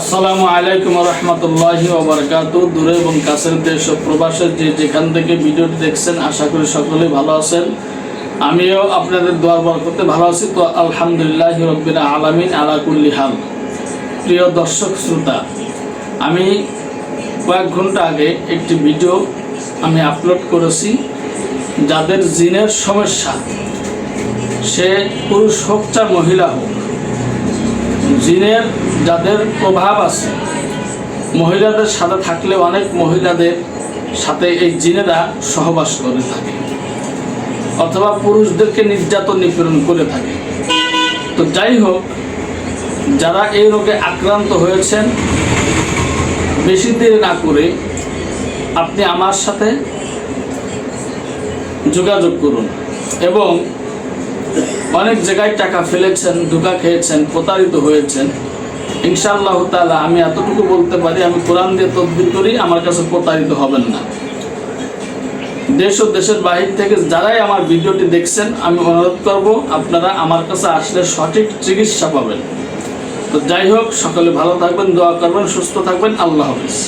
আসসালামু আলাইকুম রহমতুল্লাহি ওবরকাত দূরে এবং কাছের দেশ ও প্রবাসের যে যেখান থেকে ভিডিওটি দেখছেন, আশা করি সকলেই ভালো আছেন। আমিও আপনাদের দোয়ার বরকতে ভালো আছি। তো আলহামদুলিল্লাহ রব্বিনা আলামিন আলা কুল্লি হাল। প্রিয় দর্শক শ্রোতা, আমি কয়েক ঘণ্টা আগে একটি ভিডিও আমি আপলোড করেছি, যাদের জিনের সমস্যা, সে পুরুষ হোক চার মহিলা হোক জিনের যাদের প্রভাব আছে, মহিলাদের সাথে থাকলে অনেক মহিলাদের সাথে এই জিনেরা সহবাস করে থাকে, অথবা পুরুষদেরকে নির্যাতন নিপীড়ন করে থাকে। তো যাই হোক, যারা এই রোগে আক্রান্ত হয়েছেন, বেশি দেরি না করে আপনি আমার সাথে যোগাযোগ করুন এবং অনেক জায়গায় টাকা ফেলেছেন, ধোকা খেয়েছেন, প্রতারিত হয়েছেন। ইনশাআল্লাহ তাআলা আমি এতটুকু বলতে পারি, আমি কোরআন দিয়ে তদবির করি, আমার কাছে প্রতারিত হবেন না। দেশ ও দেশের বাহির থেকে যারাই আমার ভিডিওটি দেখছেন, আমি অনুরোধ করব আপনারা আমার কাছে আসলে সঠিক চিকিৎসা পাবেন। তো যাই হোক, সকলে ভালো থাকবেন, দোয়া করবেন, সুস্থ থাকবেন, আল্লাহ হাফিজ।